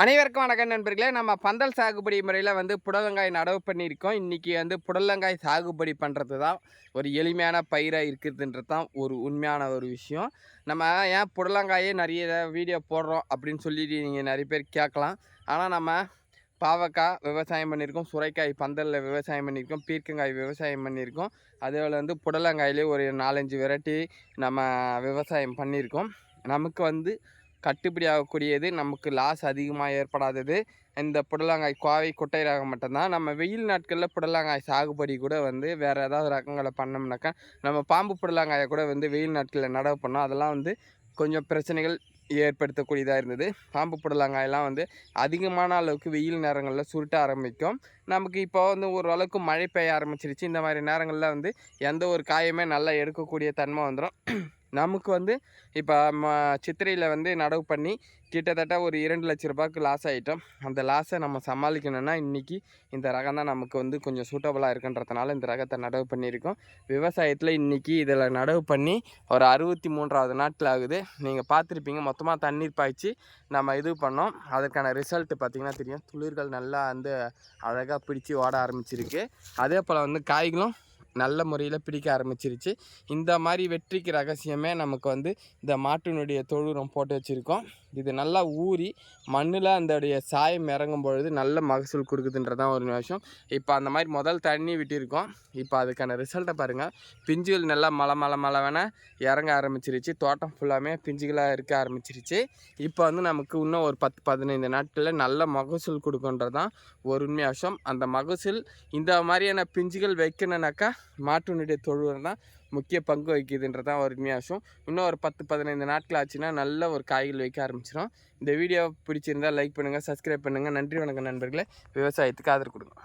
அனைவருக்கும் வணக்கம் நண்பர்களே. நம்ம பந்தல் சாகுபடி முறையில் வந்து புடலங்காய் நடவு பண்ணியிருக்கோம். இன்றைக்கி வந்து புடலங்காய் சாகுபடி பண்ணுறது தான் ஒரு எளிமையான பயிராக இருக்குதுன்றது தான் ஒரு உண்மையான ஒரு விஷயம். நம்ம ஏன் புடலங்காயே நிறைய வீடியோ போடுறோம் அப்படின்னு சொல்லிட்டு நீங்கள் நிறைய பேர் கேட்கலாம். ஆனால் நம்ம பாவக்காய் விவசாயம் பண்ணியிருக்கோம். சுரைக்காய் பந்தலில் விவசாயம் பண்ணியிருக்கோம். பீர்க்கங்காய் விவசாயம் பண்ணியிருக்கோம். அதேபோல் வந்து புடலங்காயிலே ஒரு நாலஞ்சு வெரைட்டி நம்ம விவசாயம் பண்ணியிருக்கோம். நமக்கு வந்து கட்டுப்படி ஆகக்கூடியது நமக்கு லாஸ் அதிகமாக ஏற்படாதது. இந்த புடலங்காய் கோவை குட்டை ரகம் மட்டும்தான். நம்ம வெயில் நாட்களில் புடலங்காய் சாகுபடி கூட வந்து வேறு ஏதாவது ரகங்களை பண்ணோம்னாக்கா நம்ம பாம்பு புடலங்காயை கூட வந்து வெயில் நாட்களில் நடவு பண்ணோம். அதெல்லாம் வந்து கொஞ்சம் பிரச்சனைகள் ஏற்படுத்தக்கூடியதாக இருந்தது. பாம்பு புடலங்காயெல்லாம் வந்து அதிகமான அளவுக்கு வெயில் நேரங்களில் சுருட்ட ஆரம்பிக்கும். நமக்கு இப்போ வந்து ஓரளவுக்கு மழை பெய்ய ஆரம்பிச்சிருச்சு. இந்த மாதிரி நேரங்களில் வந்து எந்த ஒரு காயுமே நல்லா எடுக்கக்கூடிய தன்மை வந்துடும் நமக்கு வந்து இப்போ ம சித்திரையில் வந்து நடவு பண்ணி கிட்டத்தட்ட ஒரு இரண்டு லட்ச ரூபாய்க்கு லாஸ் ஆகிட்டோம் அந்த லாஸை நம்ம சமாளிக்கணும்னா இன்றைக்கி இந்த ரகம் தான் நமக்கு வந்து கொஞ்சம் சூட்டபுளாக இருக்குன்றதுனால இந்த ரகத்தை நடவு பண்ணியிருக்கோம். விவசாயத்தில் இன்றைக்கி இதில் நடவு பண்ணி ஒரு அறுபத்தி மூன்றாவது நாட்கள் ஆகுது. நீங்கள் பார்த்துருப்பீங்க மொத்தமாக தண்ணீர் பாய்ச்சி நம்ம இது பண்ணோம். அதற்கான ரிசல்ட்டு பார்த்திங்கன்னா தெரியும். துளிர்கள் நல்லா வந்து அழகாக பிடிச்சி ஓட ஆரம்பிச்சிருக்கு. அதே போல் வந்து காய்களும் நல்ல முறையில் பிடிக்க ஆரம்பிச்சிருச்சு. இந்த மாதிரி வெற்றிக்கு ரகசியமே நமக்கு வந்து இந்த மாட்டினுடைய தொழுரம் போட்டு வச்சுருக்கோம். இது நல்லா ஊறி மண்ணில் அந்தடைய சாயம் இறங்கும் பொழுது நல்ல மகசூல் கொடுக்குதுன்றதான் ஒரு விஷயம் இப்போ அந்த மாதிரி முதல் தண்ணி விட்டிருக்கோம். இப்போ அதுக்கான ரிசல்ட்டை பாருங்கள் பிஞ்சுகள் நல்லா மலை மலை மலை வேணால் இறங்க ஆரம்பிச்சிருச்சு. தோட்டம் ஃபுல்லாமே பிஞ்சுகளாக இருக்க ஆரம்பிச்சிருச்சு. இப்போ வந்து நமக்கு இன்னும் ஒரு பத்து பதினைந்து நாட்களில் நல்ல மகசூல் கொடுக்குன்றதான் ஒரு உண்மை அந்த மகசூல் இந்த மாதிரியான பிஞ்சுகள் வைக்கணுனாக்கா மாட்டுனுடைய தொழுவம் தான் முக்கிய பங்கு வகிக்குதுன்றதான் ஒரு உண்மையாக விஷயம். இன்னும் ஒரு பத்து பதினைந்து நாட்கள் ஆச்சுன்னா நல்ல ஒரு காய்கள் வைக்க ஆரம்பிச்சிடும் இந்த வீடியோ பிடிச்சிருந்தால் லைக் பண்ணுங்கள் சப்ஸ்கிரைப் பண்ணுங்கள் நன்றி வணக்கம் நண்பர்களே. விவசாயத்துக்கு ஆதரவு கொடுங்க.